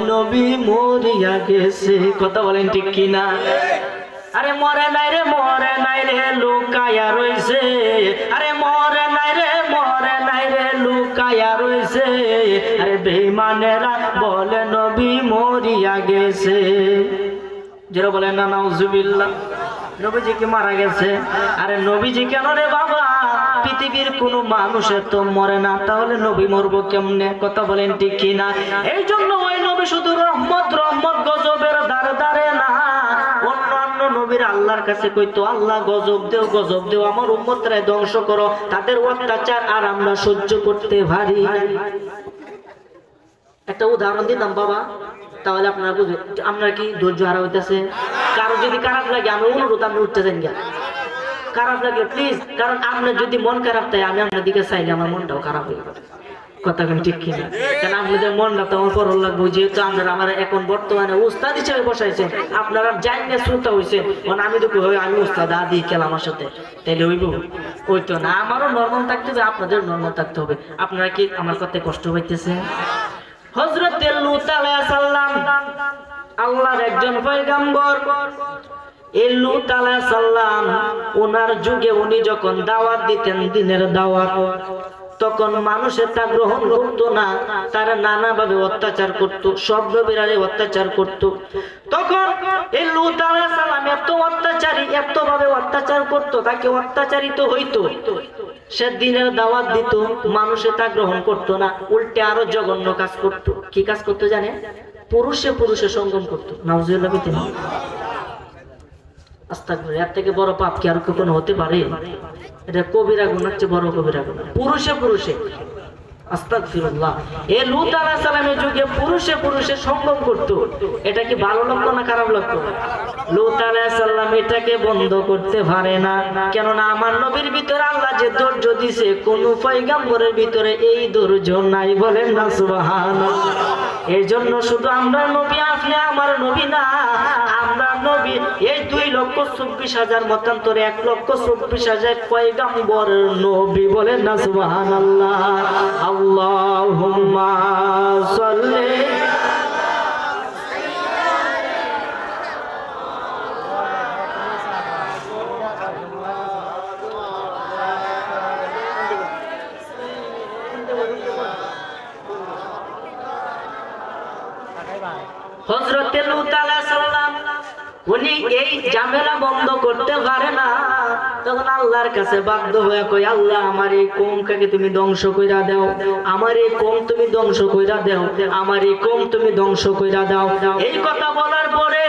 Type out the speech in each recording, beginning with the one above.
নবী মরিয়া গেছে। কথা বলেন ঠিক কিনা? আরে মরে নাই রে, মরে নাই রে, লুকায়া রইছে। আরে মরে নাই রে, মরে নাই রে, লুকায়া রইছে। আরে বেঈমানেরা বলে নবী মরিয়া গেছে। যারা বলে না, নাউজুবিল্লাহ। নবীজি কি মারা গেছে। আরে নবীজি কেন রে বাবা? পৃথিবীর কোন মানুষের তো মরে না, তাহলে নবী মরবো কেমনে? কথা বলেন ঠিক কিনা? এই জন্য ওই নবী শুধু রহমত রহমত গজবের দ্বারে দ্বারে না আল্লাহর কাছে কইতো, আল্লাহ গজব দেও গজব দেও, আমার উম্মতরা ধ্বংস করো, তাদের অত্যাচার আর আমরা সহ্য করতে পারি একটা উদাহরণ দিলাম বাবা। তাহলে আপনারা বুঝবে আপনার কি ধৈর্য হারা হইতেছে কারও যদি খারাপ লাগে, আমি অনুরোধ, আপনি উঠতে যান গিয়া। খারাপ লাগে প্লিজ কারণ আপনার যদি মন খারাপ থাকে, আমি আপনার দিকে চাইলে আমার মনটাও খারাপ হয়ে যাবে। কথা ঠিক কিনা? আপনাদের মনটা তো আমার যেহেতু আপনারা আমার এখন বর্তমানে উস্তাদ হিসেবে বসাইছেন, আপনারা না শ্রোতা হয়েছে মানে আমি তো আমি উস্তাদ আদি আমার সাথে। তাইলে হইব? ওই তো না, আমারও নর্মাল থাকতে হবে আপনাদের নর্মাল থাকতে হবে। আপনারা কি আমার কথায় কষ্ট হইতেছে হজরত আলাইহিস আল্লাহর একজন পয়গম্বর। আলাইহিস সালাম ওনার যুগে উনি যখন দাওয়াত দিতেন দিনের দাওয়াত, তখন মানুষের তা গ্রহণ করতো না, তারা নানাভাবে অত্যাচার করত, সব অত্যাচার করত। তখন এই লুত সালাম এত অত্যাচারী এত ভাবে অত্যাচার করত, তাকে অত্যাচারিত হইতো। সে দিনের দাওয়াত দিত, মানুষে তা গ্রহণ করতো না, উল্টে আরও জঘন্য কাজ করত। কি কাজ করতো জানে? পুরুষে পুরুষে সঙ্গম করতো। নাউজুল্লাহ বিতেন আস্তাগফিরুল্লাহ, এর থেকে বড় পাপ কি আর কখনো হতে পারে? এটা কবিরা গুণ হচ্ছে বড় কবিরা গুণ। পুরুষে পুরুষে আস্তাগফিরুল্লাহ। এ লূত না খারাপ আল্লাহ এই জন্য শুধু আমরা নবী, আপনি আমার নবী না। এই দুই লক্ষ চব্বিশ হাজার মতান্তরে এক লক্ষ চব্বিশ হাজার পয়গাম্বর নবী বলেন না আল্লাহুম্মা সাল্লি হযরতে লূত আলাইহিস উনি এই ঝামেলা বন্ধ করতে পারে না। তখন আল্লাহর কাছে বাধ্য হয়ে কই আল্লাহ, আমার এই কমটাকে তুমি ধ্বংস কইরা দাও। আমার এই কম তুমি ধ্বংস কইরা দাও। আমার এই কম তুমি ধ্বংস কইরা দাও। এই কথা বলার পরে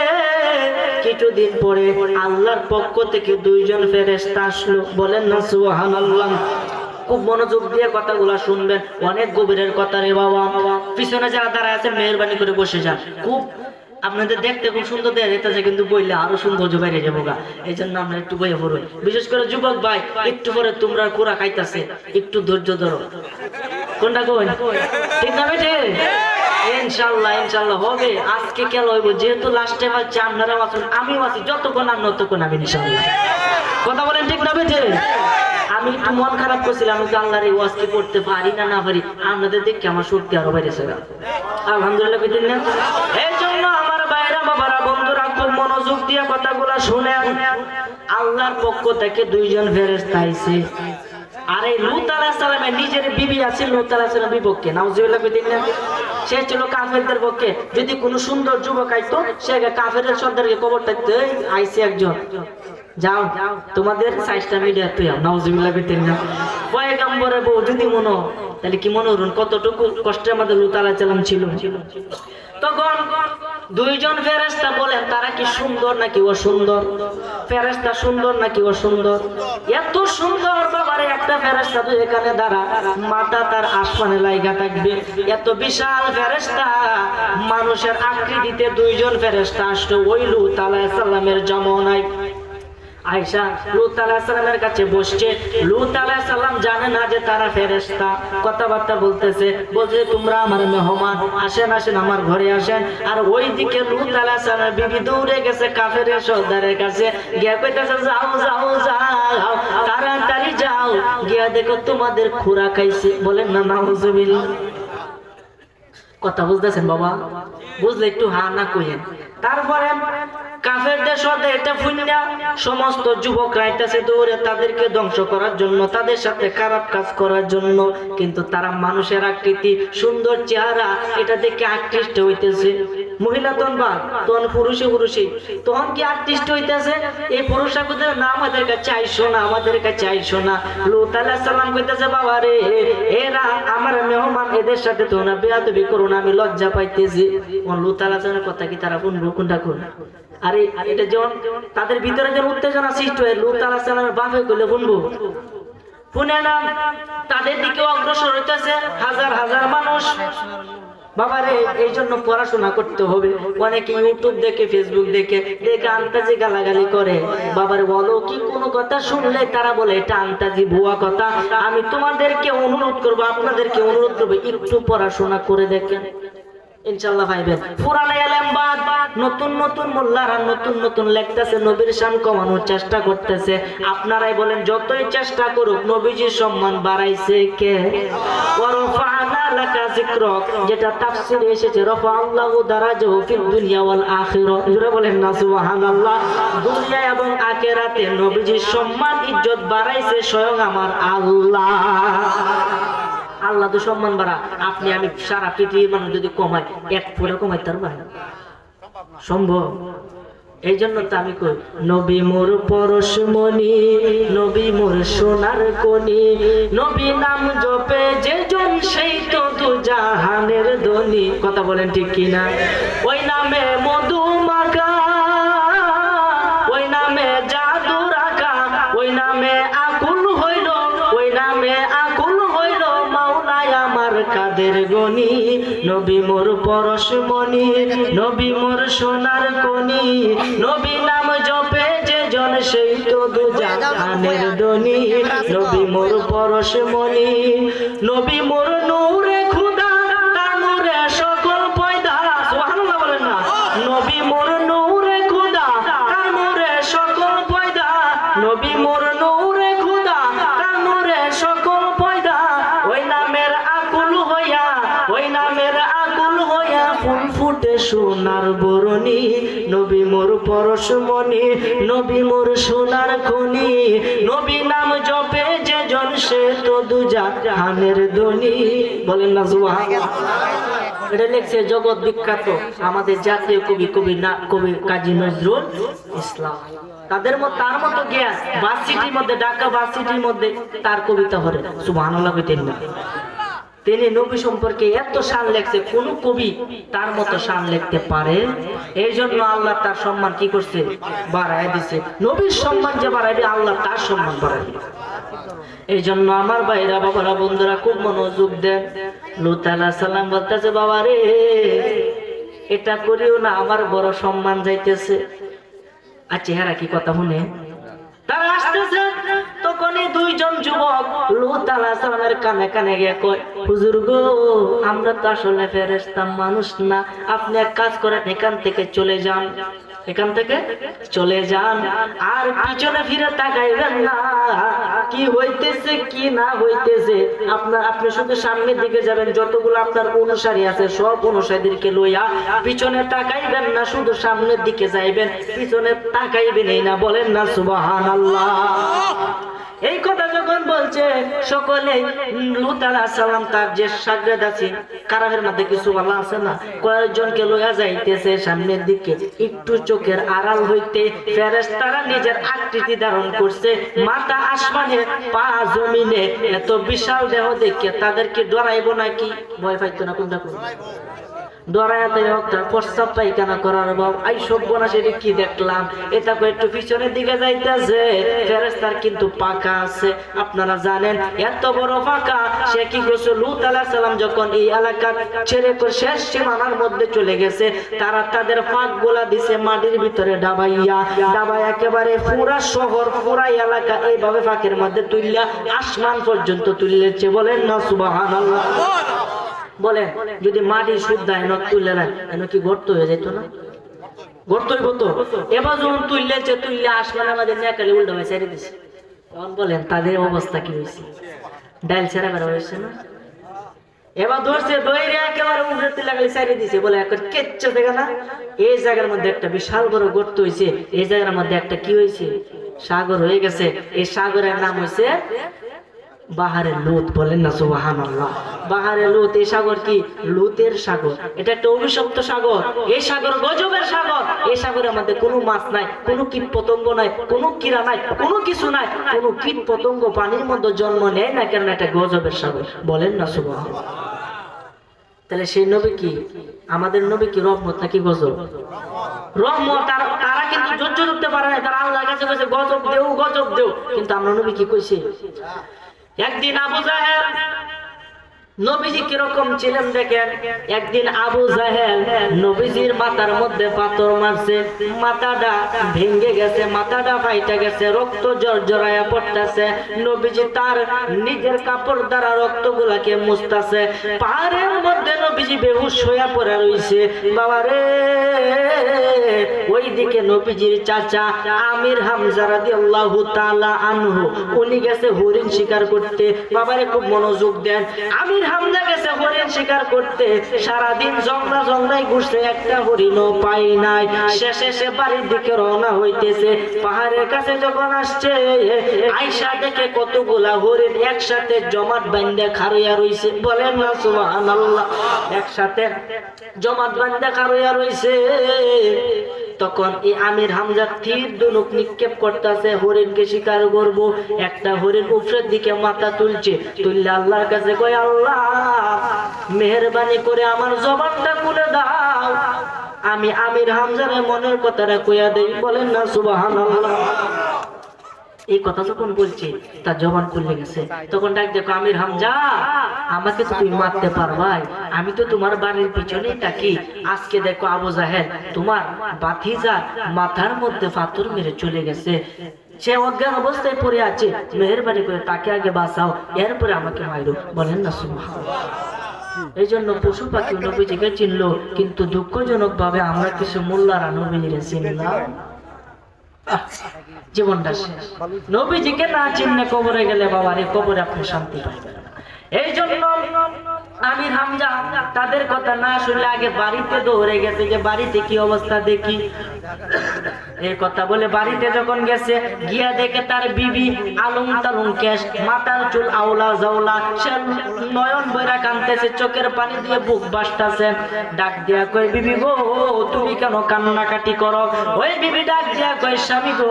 কিছুদিন পরে আল্লাহর পক্ষ থেকে দুইজন ফেরেশতা আসলো। বলেন না সুহান আল্লাহ খুব মনোযোগ দিয়ে কথাগুলা শুনবেন। অনেক গভীরের কথা রে বাবা। পিছনে যারা দাঁড়ায় আছেন মেহরবানি করে বসে যান। খুব আপনাদের দেখতে খুব সুন্দর দেখা যেতেছে, কিন্তু বইলে আরও সৌন্দর্য বাইরে যাব গা। এই জন্য আমরা একটু বইয়ে পড়ুন। বিশেষ করে যুবক ভাই, একটু পরে তোমরা কুড়া খাইতাছে, একটু ধৈর্য ধরো। কোনটা কই ঠিক না বেঠে? ইনশাল্লাহ ইনশাল্লাহ হবে। আজকে কেন হইব, যেহেতু লাস্টে পাচ্ছি আপনারাও আছেন আমিও আছি যতক্ষণ আমি ততক্ষণ আমি ইনশাল্লাহ কথা বলেন ঠিক না বেঠে? আমি একটু মন খারাপ করছিলাম আমি আল্লাহর এই ওয়াজকে পড়তে পারি না না পারি, আপনাদের দেখে আমার শক্তি আরও বেড়েছে। আলহামদুলিল্লাহ, কইতেন না? এই জন্য যদি কোনো সুন্দর যুবক আইতো, সে কাফেরের সর্দারকে কবর থাকতে আইছে একজন। যাও, তোমাদের সাইজটা মিডিয়া তুই নাউজুবিল্লাহ কইতেন না। পয়গাম্বরের বউ যদি মনো, তাহলে কি মনে হরুন কতটুকু কষ্টের আমাদের লুতালা চালাম ছিল? তখন দুইজন ফেরেস্তা বলেন, তারা কি সুন্দর নাকি অসুন্দর? ফেরেস্তা সুন্দর নাকি অসুন্দর? এত সুন্দর বাবারে, একটা ফেরেস্তা তো এখানে দাঁড়া, মাথা তার আসমানে লাইগা থাকবে। এত বিশাল ফেরেস্তা মানুষের আকৃতিতে দুইজন ফেরেস্তা আসলো, ওই তালা সাল্লামের জমানায়। আয়সা লুত আলাহিসাল্লামের কাছে বসছে। লুত আলাহিসাল্লাম জানে না যে তারা কথাবার্তা বলতেছে, বলছে, তোমরা আমার মেহমান, আসেন আসেন, আমার ঘরে আসেন। আর ওই দিকে লুত বিবি দৌড়ে গেছে কাফের সর্দারের কাছে। যাও যাও যাও, তাড়াতাড়ি যাও। গিয়া দেখো, তোমাদের খুরা খাইছে। বলেন, না, নাউজুবিল্লাহ। কথা বুঝতেছেন বাবা? বুঝলে একটু হা, না কইেন তারপরে কাফেরদের সাথে এটা সমস্ত দৌড়ে তাদেরকে ধ্বংস করার জন্য, তাদের সাথে খারাপ কাজ করার জন্য। কিন্তু তারা মানুষের আকৃতি, সুন্দর চেহারা, এটা দেখে আকৃষ্ট হইতেছে। মহিলা বা পুরুষে পুরুষে তখন কি আকৃষ্ট হইতেছে? এই না, আমাদের কাছে আইসো না, আমাদের কাছে আইসো না। কইতেছে, বাবা রে, এরা আমার মেহমান, এদের সাথে তোমরা বেয়াদবি করো আমি লজ্জা পাইতেছি। কোন কথা কি তারা শুনব? কোনটা কোন? আরে, এটা যখন তাদের ভিতরে যখন উত্তেজনা সৃষ্টি হয় বাপে শুনে না, তাদের দিকে অগ্রসর হইতেছে হাজার হাজার মানুষ। এই জন্য পড়াশোনা করতে হবে। অনেকে ইউটিউব দেখে ফেসবুক দেখে দেখে আন্তাজি গালাগালি করে। বাবারে বলো কি কোনো কথা শুনলে তারা বলে, এটা আন্তাজি ভুয়া কথা। আমি তোমাদেরকে অনুরোধ করব, আপনাদেরকে অনুরোধ করব, একটু পড়াশোনা করে দেখেন। ইনশাল্লাহ ভাইবেন। এলেম বাদ, নতুন নতুন মোল্লারা নতুন নতুন লেখতেছে, নবীর কমানোর চেষ্টা করতেছে। আপনারাই বলেন, যতই চেষ্টা করুক, নবীজির সম্মান বাড়াইছে কে? যেটা তাফসিরে এসেছে রফা আল্লাহু দুনিয়া ওয়াল বলেন না, সুবহানাল্লাহ। দুনিয়া এবং নবীজির সম্মান, ইজ্জত বাড়াইছে স্বয়ং আমার আল্লাহ। আল্লাহ তো সম্মান বাড়া। আপনি আমি সারা পৃথিবীর মানুষ যদি কমাই, এক ফুলে কমাই তার ভাই সম্ভব। এই জন্য তো আমি কই, নবী মোর পরশমণি নবী মোর সোনার কনি নবী নাম জপে যে জন সেই তো দু জাহানের ধনী। কথা বলেন ঠিক কিনা? ওই নামে মধু মাখা কাদের গনি, নবী মোর পরশমণি নবী মোর সোনার কনি, নবী নাম জপে যে জন সেই তো দুজানের দনি, নবী মোর পরশমণি নবী মোর নূরে তো দুজা হানের ধ্বনি। বলেন না, সুবহানাল্লাহ। এটা লিখছে জগৎ বিখ্যাত আমাদের জাতীয় কবি কবি না, কবি কাজী নজরুল ইসলাম। তাদের মধ্যে তার মতো জ্ঞান ভার্সিটির মধ্যে, ঢাকা ভার্সিটির মধ্যে তার কবিতা হরে সুবহানাল্লাহ কইতেন না। তিনি নবী সম্পর্কে এত শান লেখছে, কোন কবি তার মতো শান লিখতে পারে। এই জন্য আল্লাহ তার সম্মান কি করছে? বাড়ায় দিছে। নবীর সম্মান যে বাড়াইবে আল্লাহ তার সম্মান বাড়াইবে এই জন্য আমার ভাইরা, বাবারা, বন্ধুরা খুব মনোযোগ দেন। লুত আলাহ সাল্লাম বলতেছে, বাবা রে, এটা করিও না, আমার বড় সম্মান যাইতেছে। আর চেহারা কি কথা শুনে? তারা আসতেছে, তখনই দুইজন যুবক লুত আলাহ সালামের কানে কানে গিয়ে কয়, হুজুর গো, আমরা তো আসলে ফেরেস্তা মানুষ না। আপনি এক কাজ করেন, এখান থেকে চলে যান। এখান থেকে চলে যান। আর পিছনে ফিরে তাকাইবেন না। কি হইতেছে, কি না হইতেছে, আপনার, আপনি শুধু সামনের দিকে যাবেন, যতগুলো আপনার অনুসারী আছে, সব অনুসারীদেরকে লইয়া পিছনে তাকাইবেন না, শুধু সামনের দিকে যাইবেন, পিছনে তাকাইবেন এই না, বলেন না সুবাহান এই কথা যখন বলছে, সকলে লুত সালাম, তার যে সাগরেদ আছে কারাফের মধ্যে কিছু আল্লাহ আছে না? কয়েকজনকে লইয়া যাইতেছে সামনের দিকে। একটু চোখের আড়াল হইতে ফেরেস তারা নিজের আকৃতি ধারণ করছে। মাথা আসমানে, পা জমিনে। এত বিশাল দেহ দেখে তাদেরকে ডরাইবো নাকি? ভয় পাইতো না কোনটা কোন আপনারা জানেন, এত বড় পাকা সে কি করছে? লুত আলাহ সালাম যখন এই এলাকা ছেড়ে শেষ সীমানার মধ্যে চলে গেছে, তারা তাদের ফাঁক গোলা দিছে মাটির ভিতরে ডাবাইয়া। ডাবাই একেবারে পুরা শহর, পুরা এলাকা এইভাবে ফাঁকের মধ্যে তুললা আসমান পর্যন্ত তুললেছে বলেন না সুবাহান বলেন যদি মাটি শুদ্ধ এন তুললে না এন কি গর্ত হয়ে যেত না? গর্ত হইব তো। এবার যখন তুললেছে তুললে আসমানে আমাদের নেকালে উল্টো হয়ে ছেড়ে দিছে। তখন বলেন, তাদের অবস্থা কি হয়েছে ডাইল ছেড়া বেড়া হয়েছে না? এবার ধরছে একেবারে উঠতে লাগালে দিছে। বলে না? এই জায়গার মধ্যে একটা বিশাল বড় গর্ত হয়েছে এই জায়গার মধ্যে একটা কি হয়েছে সাগর হয়ে গেছে। এই সাগরের নাম হয়েছে বাহারের লুত বলেন না সুবাহান আল্লাহ বাহারের লুত, এই সাগর কি? লুতের সাগর। এটা একটা অভিশপ্ত সাগর। এই সাগর গজবের সাগর। এই সাগরের মধ্যে কোনো মাছ নাই, কোনো কীট পতঙ্গ নাই, কোনো কিরা নাই, কোনো কিছু নাই। কোনো কীট পতঙ্গ পানির মধ্যে জন্ম নেয় না কেন এটা গজবের সাগর। বলেন না সুবাহান তাহলে সেই নবী কি? আমাদের নবী কি রহমত নাকি গজব? রহমত তারা তারা কিন্তু সহ্য করতে পারে না তারা আল্লাহর কাছে গজব দেও গজব দেও। কিন্তু আমরা নবী কি কইছে? একদিন আবু জাহেল নবীজি কীরকম ছিলেন দেখেন? একদিন আবু জাহেল নবীজির মাথার মধ্যে পাথর মারছে, মাথাটা ভেঙে গেছে, মাথাটা ফাইটা গেছে, রক্ত জর্জরায়া পড়তেছে। নবীজি তার নিজের কাপড় দ্বারা রক্ত গুলাকে মুছতেছে। পাহাড়ের মধ্যে নবীজি বেহুশ হইয়া পড়ে রইছে। বাবা রে, ওইদিকে নবীজির চাচা আমির হামজা রাদিয়াল্লাহু তাআলা আনহু, উনি গেছে হরিণ শিকার করতে। বাবারে খুব মনোযোগ দেন। আমির সারাদিন একটা বাড়ির দিকে রওনা হইতেছে। পাহাড়ের কাছে যখন আসছে আইসা দেখে কতগুলা হরিণ একসাথে জমাট বান্ধে খারইয়া রইছে। বলেন না, সুবহানাল্লাহ। একসাথে জমাট বান্ধে খারইয়া রইছে। তখন এই আমির হামজা তীর দুনুক নিক্ষেপ করতেছে, হরিণকে শিকার করব। একটা হরিণ উপরের দিকে মাথা তুলছে, তুললে আল্লাহর কাছে কয়, আল্লাহ, মেহরবানি করে আমার জবানটা খুলে দাও। আমি আমির হামজারে মনের কথাটা কইয়া দেই, বলেন না, সুবহানাল্লাহ। এই কথা যখন বলছি, তার জবান খুলে গেছে। তখন ডাক দেখো, আমির হামজা, আমাকে তো তুমি মারতে পারবাই। আমি তো তোমার বাড়ির পিছনেই থাকি। আজকে দেখো আবু জাহেদ তোমার বাতিজা মাথার মধ্যে পাথর মেরে চলে গেছে। সে অজ্ঞান অবস্থায় পড়ে আছে। মেহরবানি করে তাকে আগে বাঁচাও, এরপরে আমাকে মাইরো। বলেন না, সুবহানাল্লাহ। এই জন্য পশু পাখি নবীজিকে চিনলো, কিন্তু দুঃখজনক ভাবে আমরা কিছু মোল্লারা নবীজিরে চিনলাম। জীবনটা শেষ। নবীজিকে না চিনলে কবরে গেলে বাবার কবরে আপনি শান্তি পাইবেন এই জন্য আমির হামজা, তাদের কথা না শুনলে আগে বাড়িতে দৌড়ে গেছে যে বাড়িতে কি অবস্থা দেখি। এই কথা বলে বাড়িতে যখন গেছে, গিয়া দেখে তার বিবি আলুম তালুম কেশ মাথার চুল, আওলা জাওলা, সে নয়ন বইরা কানতেছে, চোখের পানি দিয়ে বুক বাসতাছে। ডাক দিয়া কই বিবি গো, তুমি কেন কান্নাকাটি করো? ওই বিবি ডাক দিয়া কই স্বামী গো,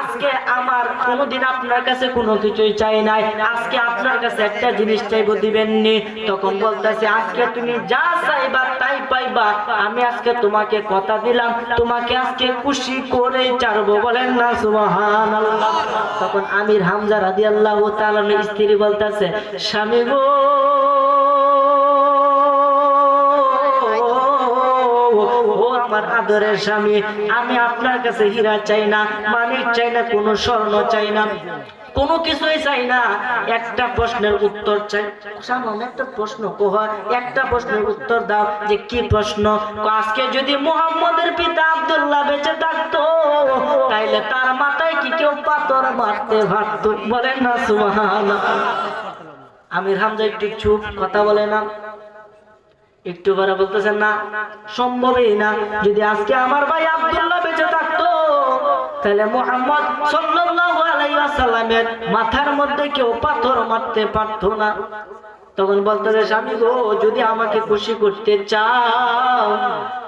আজকে আমার কোনোদিন আপনার কাছে কোনো কিছুই চাই নাই। আজকে আপনার কাছে একটা জিনিস চাইব দিবেননি। তখন বলতেছে, আজকে তুমি যা চাইবা তাই পাইবা। আমি আজকে তোমাকে কথা দিলাম, তোমাকে আজকে খুশি করে চারবো বলেন না, সুবহানাল্লাহ। তখন আমির হামজা রাদিয়াল্লাহু তাআলা স্ত্রী বলতেছে, স্বামী গো আদরের স্বামী, আমি আপনার কাছে হীরা চাই না, মানিক চাই না, কোনো স্বর্ণ চাই না। কোনো কিছুই চাই না। একটা প্রশ্নের উত্তর চাই। সামান্য একটা প্রশ্ন, কোহ, একটা প্রশ্নের উত্তর দাও যে কি প্রশ্ন? আজকে যদি মুহাম্মদের পিতা আব্দুল্লাহ বেঁচে থাকতো, তাইলে তার মাথায় কি কেউ পাথর মারতে পারতো? বলেন না, সুবহানাল্লাহ। আমির হামজা একটু চুপ, কথা বলে না। একটু পরে বলতেছেন না, সম্ভবই না। যদি আজকে আমার ভাই আব্দুল্লাহ বেঁচে থাকতো তাহলে মোহাম্মদ ওয়াসাল্লামের মাথার মধ্যে কেউ পাথর মারতে পারতো না। তখন বলতেছে স্বামী গো, যদি আমাকে খুশি করতে চাও,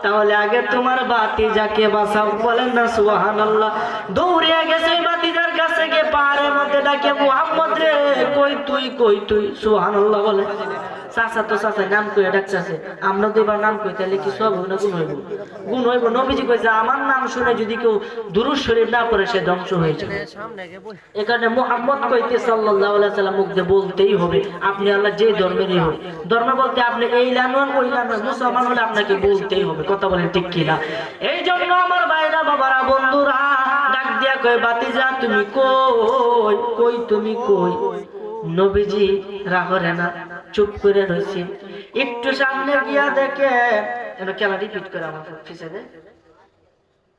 তাহলে আগে তোমার বাতি যাকে বাঁচাও। বলেন না, সুবহানাল্লাহ। দৌড়িয়া গেছে বাতিজার কাছে গিয়ে পাহাড়ের মধ্যে ডাকে, মোহাম্মদ রে, কই তুই কই তুই? সুবহানাল্লাহ বলে। চাচা তো চাচা, নাম ডাকতেছে আমরা নাম কই, তাহলে কি সব হইব না গুণ হইব? গুণ হইব। নবীজি কইছে আমার নাম শুনে যদি কেউ শরীফ না পড়ে, সে ধ্বংস হয়ে যাবে। কইতে সাল্লাল্লাহু আলাইহি সাল্লাম বলতেই হবে, আপনি আল্লাহ যে ধর্মেরই ধর্ম বলতে আপনি এই ওই মুসলমান হলে আপনাকে বলতেই হবে, কথা বলেন ঠিক কিনা? এই জন্য আমার ভাইরা, বাবারা, বন্ধুরা, ডাক দিয়া কই বাতিজা তুমি কই? কই, তুমি কই? নবীজি রাগরে না। চুপ করে রয়েছে একটু সামনে গিয়া দেখে এবার খেলা রিপিট করে আমার পিছনে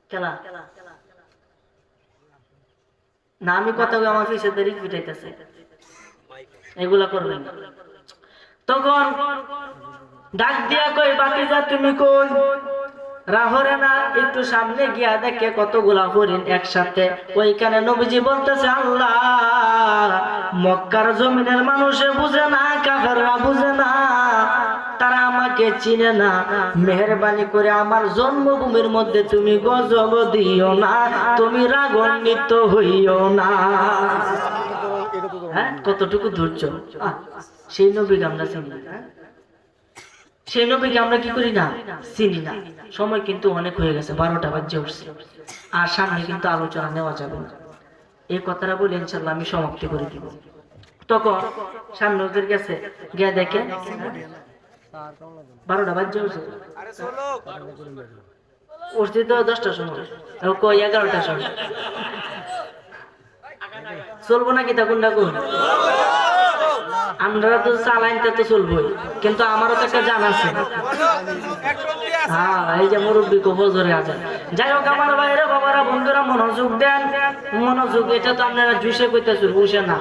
খেলা। না, আমি কথা আমার পিছনে রিপিট হইতেছে। এগুলা করবেন তখন ডাক দিয়া কই বাতিজা তুমি কই? রাহরে না, একটু সামনে গিয়া দেখে কতগুলা হরিণ একসাথে। ওইখানে নবীজি বলতেছে, আল্লাহ, মক্কার জমিনের মানুষে বুঝে না কাফেররা বুঝে না, তারা আমাকে চিনে না। মেহরবানি করে আমার জন্মভূমির মধ্যে তুমি গজব দিও না, তুমি রাগান্বিত হইও না। হ্যাঁ কতটুকু ধৈর্য? সেই নবীকে আমরা চিনি না? সেই নবীকে আমরা কি করি না? চিনি না। সময় কিন্তু অনেক হয়ে গেছে, বারোটা বাজে উঠছে। আর সামনে কিন্তু আলোচনা নেওয়া যাবে এই কথাটা বলে ইনশাল্লাহ আমি সমাপ্তি করে দিব। তখন সামনে ওদের গেছে গিয়া দেখে, বারোটা বাজে উঠছে তো দশটার সময়। কই এগারোটার সময়। চলবো নাকি তখন ডাকুন আমরা তো চালাইতে তো চলবোই, কিন্তু আমারও তো একটা জান আছে। হ্যাঁ এই যে যাই হোক, আমার বাইরে বন্ধুরা, মনোযোগ দেন। মনোযোগ, এটা তো না।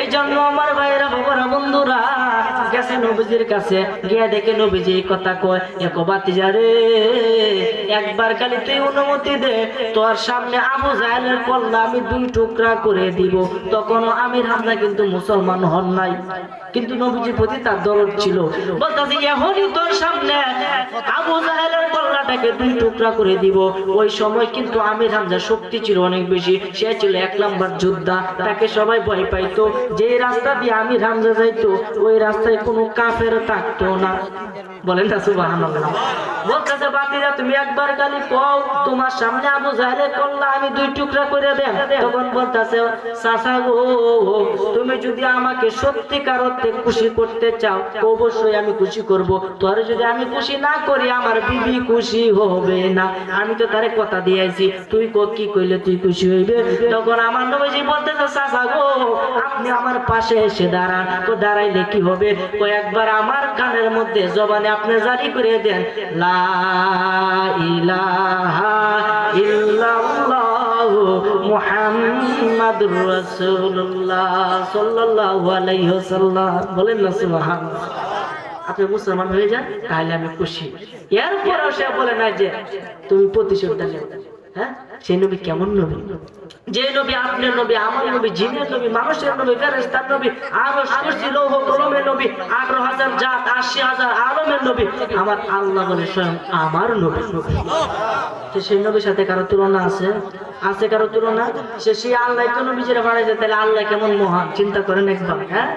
এই জন্য আমার বাইরে বন্ধুরা কাছে কথা কয় রে, একবার খালি তুই অনুমতি দে, তোর সামনে আবু জাহেলের কল্লা আমি দুই টুকরা করে দিব। তখনও আমির হামজা কিন্তু মুসলমান হন নাই। কিন্তু নবীজির প্রতি তার দরদ ছিল। বলতাছে এখনই তোর সামনে আবু জাহেলের কল্লাটাকে দুই টুকরা করে দিব। ওই সময় কিন্তু আমির হামজা শক্তি ছিল অনেক বেশি। সে ছিল এক নাম্বার যোদ্ধা। তাকে সবাই ভয় পাইতো। যে রাস্তা দিয়ে আমির হামজা যাইতো, ওই রাস্তায় কোনো কাফের থাকতো না। বলেন না, সুবহানাল্লাহ। বলতেছে বাতিরা তুমি একবার খালি কও, তোমার সামনে আবু জাহেলের কল্লা আমি দুই টুকরা করে দেন তখন বলতেছে, চাচা গো, তুমি যদি আমাকে সত্যিকার অর্থে খুশি করতে চাও, অবশ্যই আমি খুশি করব। তোর যদি আমি খুশি না করি, আমার বিবি খুশি হবে না। আমি তো তারে কথা দিয়েছি তুই কো কি কইলে তুই খুশি হইবে? তখন আমার নবীজি বলতেছে, চাচা গো, আপনি আমার পাশে এসে দাঁড়ান। তো দাঁড়াইলে কি হবে? কয়েকবার আমার কানের মধ্যে জবানে আপনি জারি করে দেন, লা ইলাহা ইল্লাল্লাহু মুহাম্মাদুর রাসূলুল্লাহ সাল্লাল্লাহু আলাইহি ওয়াসাল্লাম। বলেন না, সুবহানাল্লাহ। আপনি মুসলমান হয়ে যান, তাহলে আমি খুশি। এরপরও সে বলে না যে, তুমি প্রতিশোধ নেও। হ্যাঁ? সেই নবী কেমন নবী? যে নবী আপনার নবী, আমার নবী, জিনের নবী, মানুষের নবী ফেরেস্তার নবী, আরও সৃষ্টি লৌহ কলমের নবী, আঠারো হাজার জাত, আশি হাজার আলমের নবী, আমার আল্লাহ বলে স্বয়ং আমার নবী। তো সেই নবীর সাথে কারও তুলনা আছে? আছে কারও তুলনা? সে সেই আল্লাহ তো নবী যেটা বাড়াইছে, তাহলে আল্লাহ কেমন মহান? চিন্তা করেন একবার হ্যাঁ?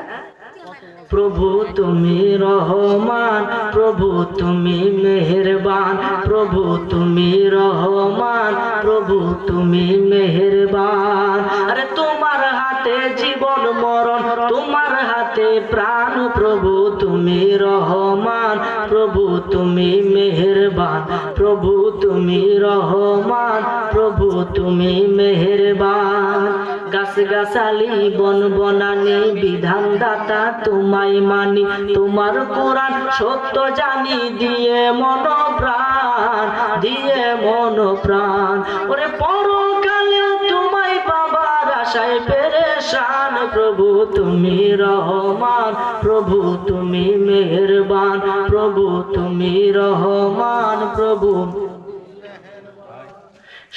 প্রভু তুমি রহমান, প্রভু তুমি মেহেরবান, প্রভু তুমি রহমান, প্রভু তুমি মেহেরবান। আরে তোমার হাতে জীবন মরণ, তোমার হাতে প্রাণ, প্রভু তুমি রহমান, প্রভু তুমি মেহেরবান, প্রভু তুমি রহমান, প্রভু তুমি মেহেরবান। গাছ গাছালি বন বনানি বিধান দাতা তোমায় মানি। তোমার কোরআন সত্য জানি, দিয়ে মন প্রাণ, দিয়ে মন প্রাণ। ওরে পরকালে তোমায় বাবার আশায় পেরেশান, প্রভু তুমি রহমান, প্রভু তুমি মেহেরবান, প্রভু তুমি রহমান, প্রভু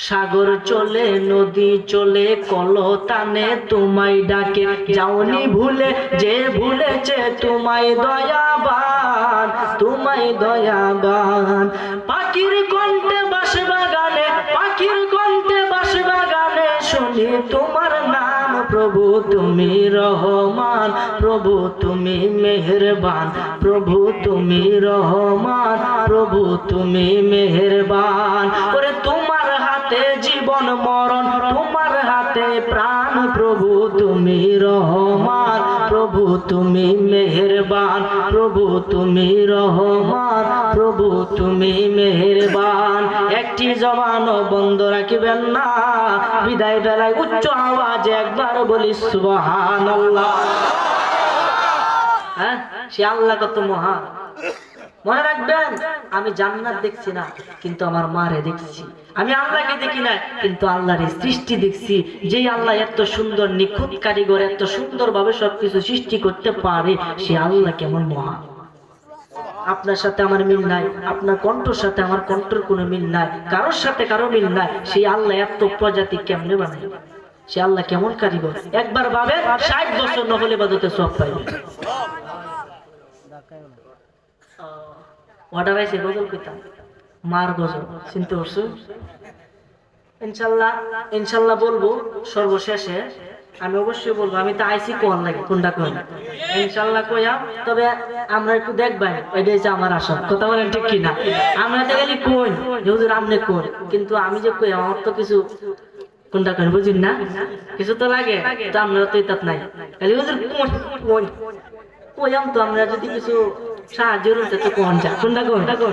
সাগর চলে, নদী চলে, কলতানে তোমায় ডাকে। যাওনি ভুলে, যে ভুলেছে তোমায় দয়াবান তোমায় দয়াবান। পাখির কণ্ঠে বাস বাগানে পাখির কণ্ঠে বাস বাগানে শুনি তোমার নাম। প্রভু তুমি রহমান, প্রভু তুমি মেহেরবান, প্রভু তুমি রহমান, প্রভু তুমি মেহেরবান। ওরে তোমার হাতে জীবন মরণ, তোমার হাতে প্রাণ। প্রভু তুমি রহমান, প্রভু তুমি মেহেরবান, প্রভু তুমি রহমান, প্রভু তুমি মেহেরবান। একটি জবান বন্ধ রাখিবেন না, বিদায় বেলায় উচ্চ আওয়াজে একবার বলি, সুবহানাল্লাহ। হ্যাঁ সে আল্লাহ কত মহান। মনে রাখবেন, আমি জান্নাত দেখছি না, কিন্তু আমার মারে দেখছি। আমি আল্লাহকে দেখি না কিন্তু আল্লাহর সৃষ্টি দেখছি, যেই আল্লাহ এত সুন্দর, নিখুঁত কারিগর, এত সুন্দর ভাবে সবকিছু সৃষ্টি করতে পারে, সে আল্লাহ কেমন মহান? আপনার সাথে আমার মিল নাই, আপনার কণ্ঠর সাথে আমার কণ্ঠর কোনো মিল নাই, কারোর সাথে কারও মিল নাই, সেই আল্লাহ এত প্রজাতি কেমনে বানায়? সে আল্লাহ কেমন কারিগর? একবার ভাবে ষাট বছর নহলে বাদতে সব পাইবে অর্ডার আইসে গজল কইতাম। মার গজল, চিনতে পারছ? ইনশাল্লাহ ইনশাল্লাহ বলব সর্বশেষে, আমি অবশ্যই বলব, আমি তো আইসি কোন লাগে, কোনটা কোন? ইনশাল্লাহ কইয়া, তবে আমরা একটু দেখবেন এটাই হচ্ছে আমার আশা কথা বলেন ঠিক কিনা? আমরা তো গেলি কোন হুজুর আপনি কোন কিন্তু আমি যে কই, আমার তো কিছু কোনটা কোন, বুঝুন না? কিছু তো লাগে, তো আমরা তো ইতাত নাই। খালি হুজুর কোন কোন কইয়াম তো আমরা যদি কিছু সাহায্য রয়েছে তো কোন যা। কোনটা কোন কোন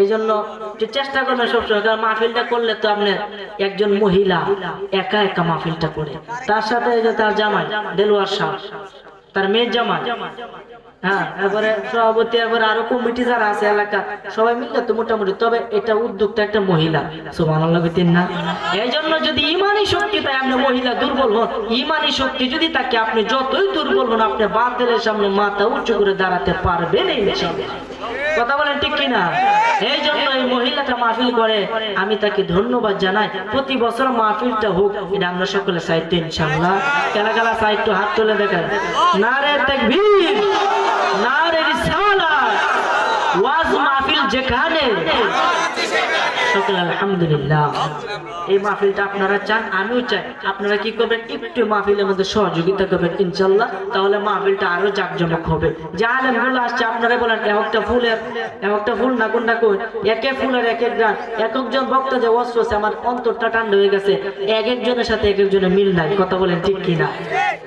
এই জন্য চেষ্টা করবেন সবসময়। কারণ মাহফিলটা করলে তো আপনি একজন মহিলা, একা একা মাহফিলটা করে। তার সাথে তার জামাই, দেলোয়ার শাহ, তার মেয়ের জামাই। হ্যাঁ এরপরে সভাপতি, এরপরে আরও কমিটি যারা আছে এলাকা সবাই মিলে তো মোটামুটি। তবে এটা উদ্যোগটা একটা মহিলা। তিন না। এই জন্য যদি ইমানি শক্তি তাই মহিলা দুর্বল হন ইমানি শক্তি যদি তাকে আপনি যতই দুর্বল হন, আপনি বাতিলের সামনে মাথা উঁচু করে দাঁড়াতে পারবেন এই কথা বলেন ঠিক কিনা এই জন্য এই মহিলাটা মাহফিল করে, আমি তাকে ধন্যবাদ জানাই। প্রতি বছর মাহফিলটা হোক, এটা আমরা সকলে সাহিত্য ইনশাল্লাহ কেলা কেলা সাহিত্য হাত তুলে দেখেন। না নারে তাকবীর, নারে রিসালাত। ওয়াজ মাহফিল যেখানে মাহফিলটা আরও হবে। যে আসছে আপনারা বলেন একটা ফুলের একটা ফুল না কই এক এক এক একজন বক্তা যে অস্ত্র আমার অন্তরটা ঠান্ডা হয়ে গেছে, এক একজনের সাথে এক একজনের মিল নাই, কথা বলেন ঠিক কিনা?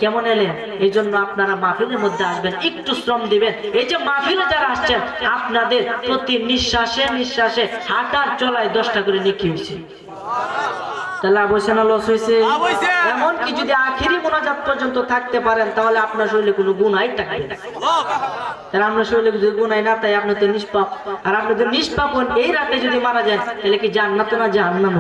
কেমন এলেন? এই জন্য আপনারা মাহফিলের মধ্যে আসবেন, একটু শ্রম দিবেন। এই যে মাহফিলে যারা আসছেন, আপনাদের প্রতি নিঃশ্বাসে নিঃশ্বাসে হাঁটার চলায় দশটা করে নিকি হয়েছে। তাহলে না লস হয়েছে। এমনকি যদি আখেরি মোনাজাত পর্যন্ত থাকতে পারেন তাহলে আপনার শরীরে কোনো গুণাই থাকবে না। তাহলে আপনার শরীরে যদি গুণাই না তাই আপনি তো নিষ্পাপ। আর আপনি তো নিষ্পাপ হন এই রাতে যদি মারা যান তাহলে কি জান্নাত না জাহান্নাম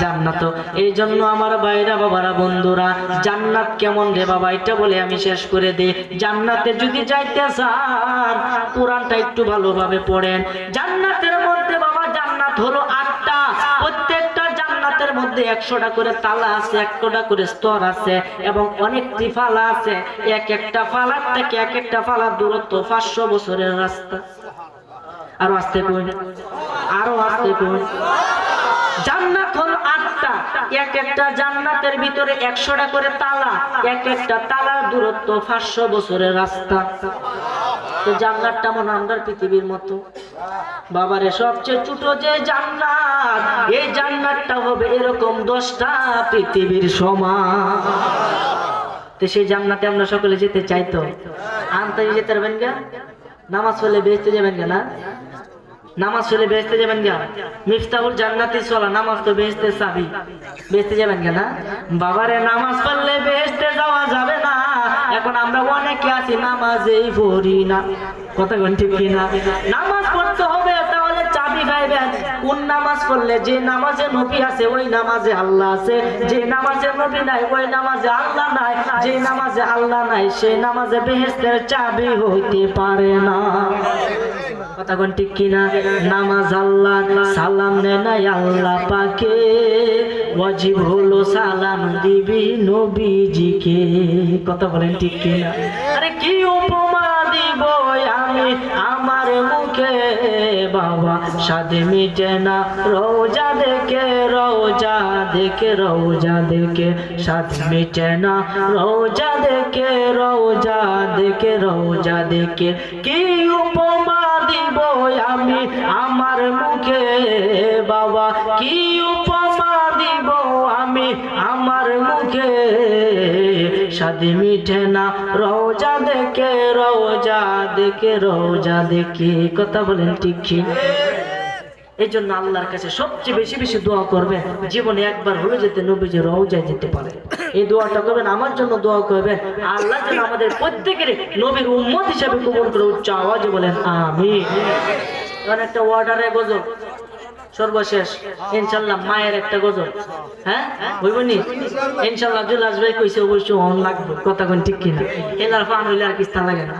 জান্নাত। এই জন্য আমার ভাইরা বাবারা বন্ধুরা জান্নাত কেমন রে বাবা? এটা বলে আমি শেষ করে দিই। জান্নাতে যদি যাইতে চান কোরআনটা একটু ভালোভাবে পড়েন। জান্নাতের মধ্যে বাবা জান্নাত হলো জান্নাতের মধ্যে একশোটা করে তালা আছে একটা করে স্তর আছে এবং অনেকটি ফালা আছে। এক একটা ফালার থেকে এক একটা ফালার দূরত্ব পাঁচশো বছরের রাস্তা। আরও আসতে কই আরও আসতে কই জান্নাত হল আটটা। এক একটা জান্নাতের ভিতরে একশোটা করে তালা, এক একটা তালার দূরত্ব পাঁচশো বছরের রাস্তা। তো জান্নাতটা মনে আমরা পৃথিবীর মতো। বাবারে, সবচেয়ে ছোট যে জান্নাত, এই জান্নাতটা হবে এরকম দশটা পৃথিবীর সমান। তো সেই জান্নাতে আমরা সকলে যেতে চাইতো আনতে যেতে পারবেন গা? নামাজ পড়লে বেঁচতে যাবেন গা না? নামাজ পড়লে বেচতে যাবেন গা মিফতাহুল জান্নাতি চলা নামাজ তো বেচতে চাবি। বেচতে যাবেন গা না? বাবারে, নামাজ পড়লে বেচতে যাওয়া যাবে না। এখন আমরা অনেকে আছি, নামাজেই পড়ি না। কথা কোন ঠিক কিনা? নামাজ পড়তে হবে, তাহলে চাবি পাইবেন। কোন নামাজ পড়লে? যে নামাজে নবী আছে, ওই নামাজে আল্লাহ আছে। যে নামাজে নবী নাই, ওই নামাজে আল্লাহ নাই। যে নামাজে আল্লাহ নাই সেই নামাজে বেহেস্তের চাবি হইতে পারে না। কথা ঠিক কিনা? নামাজ আল্লাহ সালাম আল্লাহ পাকে। ওয়াজিব হলো সালাম দিবি নবীজিকে। কথা বলেন ঠিক কিনা? আরে কি উপমা দিব আমি আমার মুখে? বাবা সাদে মিটে না, রোজা দেখে রোজা দেখে রোজা দেখে। সাদ মিটে না, রোজা দেখে রোজা দেখে রোজা দেখে। কি উপমা কি উপমা দিব আমি আমার মুখে? সাদি মিঠে না, রোজা দেখে রোজা দেখে রোজা দেখে। কথা বলেন ঠিক এই জন্য আল্লাহর কাছে সবচেয়ে বেশি বেশি দোয়া করবে। জীবনে একবার হলে যেতে নবীজি রওজায় যেতে পারে। এই দোয়াটা করবেন, আমার জন্য দোয়া করবেন। আল্লাহ যেন আমাদের প্রত্যেকের নবীর উম্মত হিসাবে কবুল করে উচ্চ আওয়াজে বলেন আমি এবার একটা ওয়ার্ডারে গজল সর্বশেষ, ইনশাল্লাহ মায়ের একটা গজল। হ্যাঁ? বুঝবনি ইনশাল্লাহ জুলাস ভাই কইছে, অবশ্যই অন লাগবে। কথা কোন ঠিক কিনা? এলার ফান হইলে আর কিস্তা লাগে না।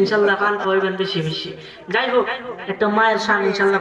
ইনশাল্লাহ ফান কইবেন বেশি বেশি। যাই হোক, একটা মায়ের সান ইনশাল্লাহ